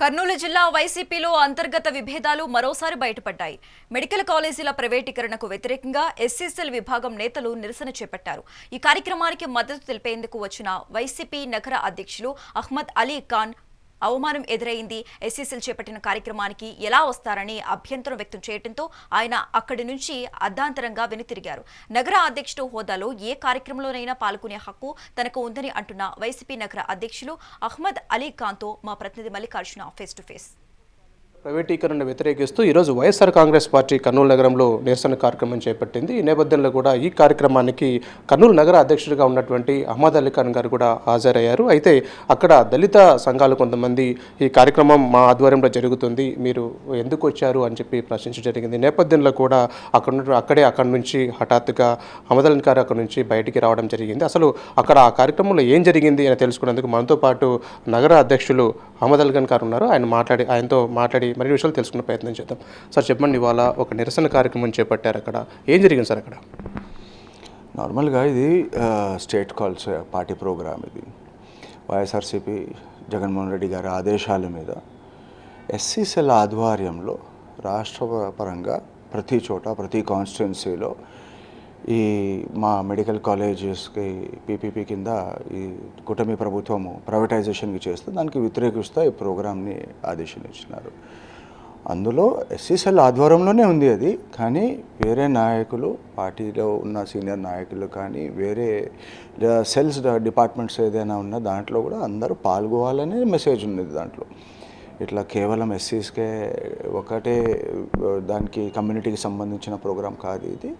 కర్నూలు జిల్లా వైసీపీలో అంతర్గత విభేదాలు మరోసారి బయటపడ్డాయి. మెడికల్ కాలేజీల ప్రైవేటీకరణకు వ్యతిరేకంగా ఎస్సీసీఎల్ విభాగం నేతలు నిరసన చేపట్టారు. ఈ కార్యక్రమానికి మద్దతు తెలిపేందుకు వచ్చిన వైసీపీ నగర అధ్యక్షులు అహ్మద్ అలీ ఖాన్ అవమానం ఎదురైంది. ఎస్సీసీలు చేపట్టిన కార్యక్రమానికి ఎలా వస్తారని అభ్యంతరం వ్యక్తం చేయడంతో ఆయన అక్కడి నుంచి అర్ధాంతరంగా వెనుతిరిగారు. నగర అధ్యక్షుడు హోదాలో ఏ కార్యక్రమంలోనైనా పాల్గొనే హక్కు తనకు ఉందని అంటున్న వైసీపీ నగర అధ్యక్షులు అహ్మద్ అలీ ఖాన్తో మా ప్రతినిధి మల్లికార్జున ఫేస్ టు ఫేస్ ప్రైవేటీకరణ వ్యతిరేకిస్తూ ఈరోజు వైఎస్ఆర్ కాంగ్రెస్ పార్టీ కర్నూలు నగరంలో నిరసన కార్యక్రమం చేపట్టింది. ఈ నేపథ్యంలో కూడా ఈ కార్యక్రమానికి కర్నూలు నగర అధ్యక్షుడిగా ఉన్నటువంటి అహ్మద్ అలీ ఖాన్ గారు కూడా హాజరయ్యారు. అయితే అక్కడ దళిత సంఘాలు కొంతమంది ఈ కార్యక్రమం మా ఆధ్వర్యంలో జరుగుతుంది. మీరు ఎందుకు వచ్చారు అని చెప్పి ప్రశ్నించడం జరిగింది. నేపథ్యంలో కూడా అక్కడ ఉన్న- అక్కడే అక్కడి నుంచి హఠాత్తుగా అహ్మద్ అలీ గారు అక్కడ నుంచి బయటికి రావడం జరిగింది. అసలు అక్కడ ఆ కార్యక్రమంలో ఏం జరిగింది అని తెలుసుకునేందుకు మనతో పాటు నగర అధ్యక్షులు అహ్మద్ అలీ ఖాన్ గారు ఉన్నారు. ఆయన మాట్లాడి ఆయనతో మాట్లాడి మరిన్ని విషయాలు తెలుసుకునే ప్రయత్నం చేద్దాం. సార్ చెప్పండి ఇవాళ ఒక నిరసన కార్యక్రమం చేపట్టారు అక్కడ. ఏం జరిగింది సార్ అక్కడ? నార్మల్గా ఇది స్టేట్ కాల్స్ పార్టీ ప్రోగ్రామ్ ఇది. వైఎస్ఆర్సీపీ జగన్మోహన్ రెడ్డి గారి ఆదేశాల మీద ఎస్సీసెల్ ఆధ్వర్యంలో రాష్ట్ర పరంగా ప్రతి చోట ప్రతి కాన్స్టిట్యున్సీలో ఈ మా మెడికల్ కాలేజెస్కి పీపీపీ కింద ఈ కూటమి ప్రభుత్వము ప్రైవేటైజేషన్కి చేస్తే దానికి వ్యతిరేకిస్తూ ఈ ప్రోగ్రామ్ని ఆదేశించినారు. అందులో ఎస్సీసెల్ ఆధ్వర్యంలోనే ఉంది అది కానీ వేరే నాయకులు పార్టీలో ఉన్న సీనియర్ నాయకులు కానీ వేరే సెల్స్ డిపార్ట్మెంట్స్ ఏదైనా ఉన్నా దాంట్లో కూడా అందరూ పాల్గొవాలనే మెసేజ్ ఉన్నది దాంట్లో. ఇట్లా కేవలం ఎస్సీస్కే ఒకటే దానికి కమ్యూనిటీకి సంబంధించిన ప్రోగ్రాం కాదు ఇది.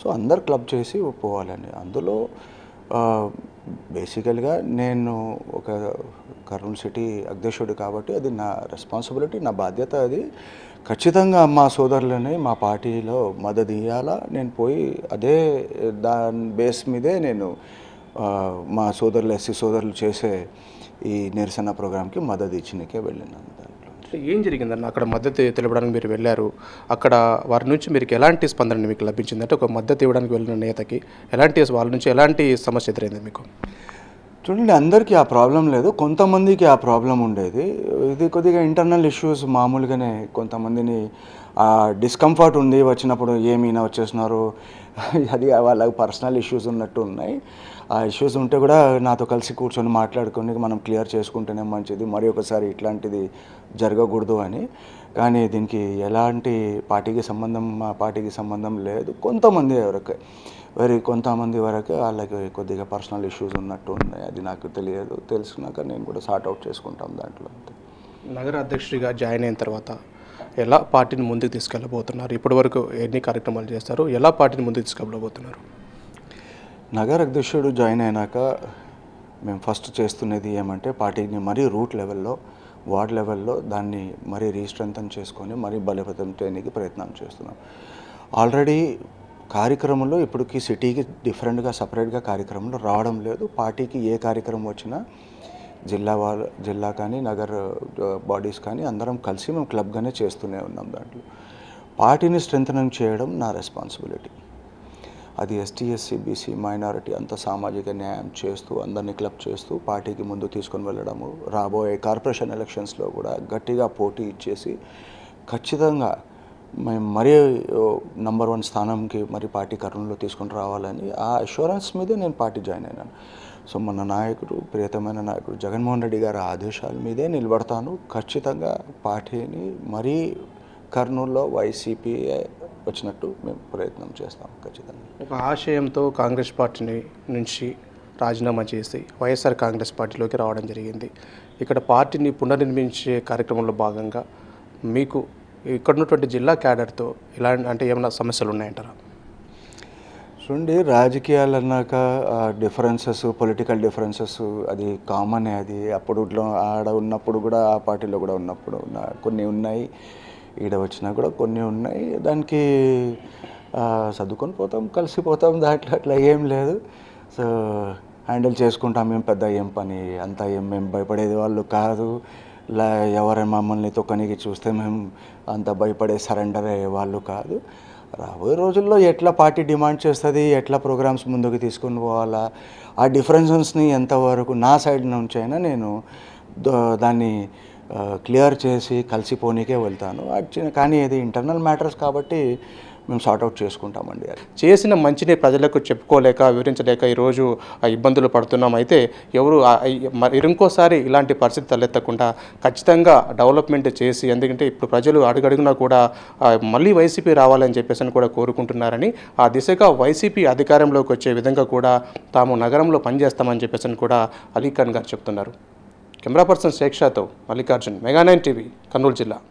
సో అందరు క్లబ్ చేసి పోవాలండి. అందులో బేసికల్గా నేను ఒక కర్నూలు సిటీ అధ్యక్షుడు కాబట్టి అది నా రెస్పాన్సిబిలిటీ నా బాధ్యత అది. ఖచ్చితంగా మా సోదరులని మా పార్టీలో మద్దతు ఇవ్వాలా నేను పోయి అదే దాని బేస్ మీదే నేను మా సోదరులు ఎస్సీ సోదరులు చేసే ఈ నిరసన ప్రోగ్రాంకి మద్దతు ఇచ్చినకే వెళ్ళినాను దాంట్లో ఏం జరిగిందన్న? అక్కడ మద్దతు తెలపడానికి మీరు వెళ్ళారు. అక్కడ వారి నుంచి మీకు ఎలాంటి స్పందన మీకు లభించిందంటే ఒక మద్దతు ఇవ్వడానికి వెళ్ళిన నేతకి ఎలాంటి వాళ్ళ నుంచి ఎలాంటి సమస్య ఎదురైంది మీకు? చూడండి అందరికీ ఆ ప్రాబ్లం లేదు. కొంతమందికి ఆ ప్రాబ్లం ఉండేది. ఇది కొద్దిగా ఇంటర్నల్ ఇష్యూస్ మామూలుగానే కొంతమందిని డిస్కంఫర్ట్ ఉంది వచ్చినప్పుడు ఏమైనా వచ్చేసినారు? అది వాళ్ళ పర్సనల్ ఇష్యూస్ ఉన్నట్టు ఉన్నాయి. ఆ ఇష్యూస్ ఉంటే కూడా నాతో కలిసి కూర్చొని మాట్లాడుకొని మనం క్లియర్ చేసుకుంటేనే మంచిది. మరి ఒకసారి ఇట్లాంటిది జరగకూడదు అని. కానీ దీనికి ఎలాంటి పార్టీకి సంబంధం మా పార్టీకి సంబంధం లేదు. కొంతమంది ఎవరికి మరి కొంతమంది వరకు వాళ్ళకి కొద్దిగా పర్సనల్ ఇష్యూస్ ఉన్నట్టు ఉన్నాయి. అది నాకు తెలియదు. తెలుసుకున్నాక నేను కూడా సార్ట్ అవుట్ చేసుకుంటాం దాంట్లో నగర అధ్యక్షుడిగా జాయిన్ అయిన తర్వాత ఎలా పార్టీని ముందుకు తీసుకెళ్ళబోతున్నారు? ఇప్పటివరకు ఎన్ని కార్యక్రమాలు చేస్తారు? ఎలా పార్టీని ముందుకు తీసుకెళ్ళబోతున్నారు? నగర అధ్యక్షుడు జాయిన్ అయినాక మేము ఫస్ట్ చేస్తున్నది ఏమంటే పార్టీని మరీ రూట్ లెవెల్లో వార్డ్ లెవెల్లో దాన్ని మరీ రీస్ట్రెంథన్ చేసుకొని మరీ బలోపేతం చేయడానికి ప్రయత్నం చేస్తున్నాం. ఆల్రెడీ కార్యక్రమంలో ఇప్పటికి సిటీకి డిఫరెంట్గా సపరేట్గా కార్యక్రమంలో రావడం లేదు. పార్టీకి ఏ కార్యక్రమం వచ్చినా జిల్లా వాళ్ళ జిల్లా కానీ నగర్ బాడీస్ కానీ అందరం కలిసి మేము క్లబ్గానే చేస్తూనే ఉన్నాం దాంట్లో. పార్టీని స్ట్రెంగ్ చేయడం నా రెస్పాన్సిబిలిటీ. అది ఎస్టీ ఎస్సీ బీసీ మైనారిటీ అంత సామాజిక న్యాయం చేస్తూ అందరినీ క్లబ్ చేస్తూ పార్టీకి ముందు తీసుకొని వెళ్ళడము రాబోయే కార్పొరేషన్ ఎలక్షన్స్లో కూడా గట్టిగా పోటీ ఇచ్చేసి ఖచ్చితంగా మేము మరీ నంబర్ వన్ స్థానంకి మరి పార్టీ కర్నూలులో తీసుకొని రావాలని ఆ అష్యూరెన్స్ మీదే నేను పార్టీ జాయిన్ అయినాను. సో మన నాయకుడు ప్రియతమైన నాయకుడు జగన్మోహన్ రెడ్డి గారి ఆదేశాల మీదే నిలబడతాను. ఖచ్చితంగా పార్టీని మరీ కర్నూలులో వైసీపీ వచ్చినట్టు మేము ప్రయత్నం చేస్తాం ఖచ్చితంగా. ఒక ఆశయంతో కాంగ్రెస్ పార్టీని నుంచి రాజీనామా చేసి వైఎస్ఆర్ కాంగ్రెస్ పార్టీలోకి రావడం జరిగింది. ఇక్కడ పార్టీని పునర్నిర్మించే కార్యక్రమంలో భాగంగా మీకు ఇక్కడ ఉన్నటువంటి జిల్లా క్యాడర్తో ఇలా అంటే ఏమైనా సమస్యలు ఉన్నాయంటారా? చూడండి రాజకీయాలు అన్నాక డిఫరెన్సెస్ పొలిటికల్ డిఫరెన్సెస్ అది కామనే అది. అప్పుడు ఆడ ఉన్నప్పుడు కూడా ఆ పార్టీలో కూడా ఉన్నప్పుడు ఉన్న కొన్ని ఉన్నాయి. ఈడ వచ్చినా కూడా కొన్ని ఉన్నాయి. దానికి చదువుకొని సర్దుకొని పోతాం కలిసిపోతాం దాంట్లో అట్లా ఏం లేదు. సో హ్యాండిల్ చేసుకుంటాం మేము పెద్ద ఏం పని అంత ఏం మేము భయపడేది వాళ్ళు కాదు. ఎవరైనా మమ్మల్ని తొక్కనికి చూస్తే మేము అంత భయపడే సరెండర్ అయ్యే వాళ్ళు కాదు. రాబోయే రోజుల్లో ఎట్లా పార్టీ డిమాండ్ చేస్తుంది ఎట్లా ప్రోగ్రామ్స్ ముందుకు తీసుకొని పోవాలా ఆ డిఫరెన్సెస్ని ఎంతవరకు నా సైడ్ నుంచి అయినా నేను దాన్ని క్లియర్ చేసి కలిసిపోనీకే వెళ్తాను. కానీ ఇది ఇంటర్నల్ మ్యాటర్స్ కాబట్టి మేము సార్ట్అవుట్ చేసుకుంటామండి అది. చేసిన మంచిని ప్రజలకు చెప్పుకోలేక వివరించలేక ఈరోజు ఇబ్బందులు పడుతున్నాం. అయితే ఎవరు మరి ఇంకోసారి ఇలాంటి పరిస్థితి తలెత్తకుండా ఖచ్చితంగా డెవలప్మెంట్ చేసి ఎందుకంటే ఇప్పుడు ప్రజలు అడుగడుగునా కూడా మళ్ళీ వైసీపీ రావాలని చెప్పేసి అని కూడా కోరుకుంటున్నారని ఆ దిశగా వైసీపీ అధికారంలోకి వచ్చే విధంగా కూడా తాము నగరంలో పనిచేస్తామని చెప్పేసి అని కూడా అలీఖాన్ గారు చెప్తున్నారు. Camera person శేక్షాతో Mallikarjun mega nine TV Kurnool జిల్లా.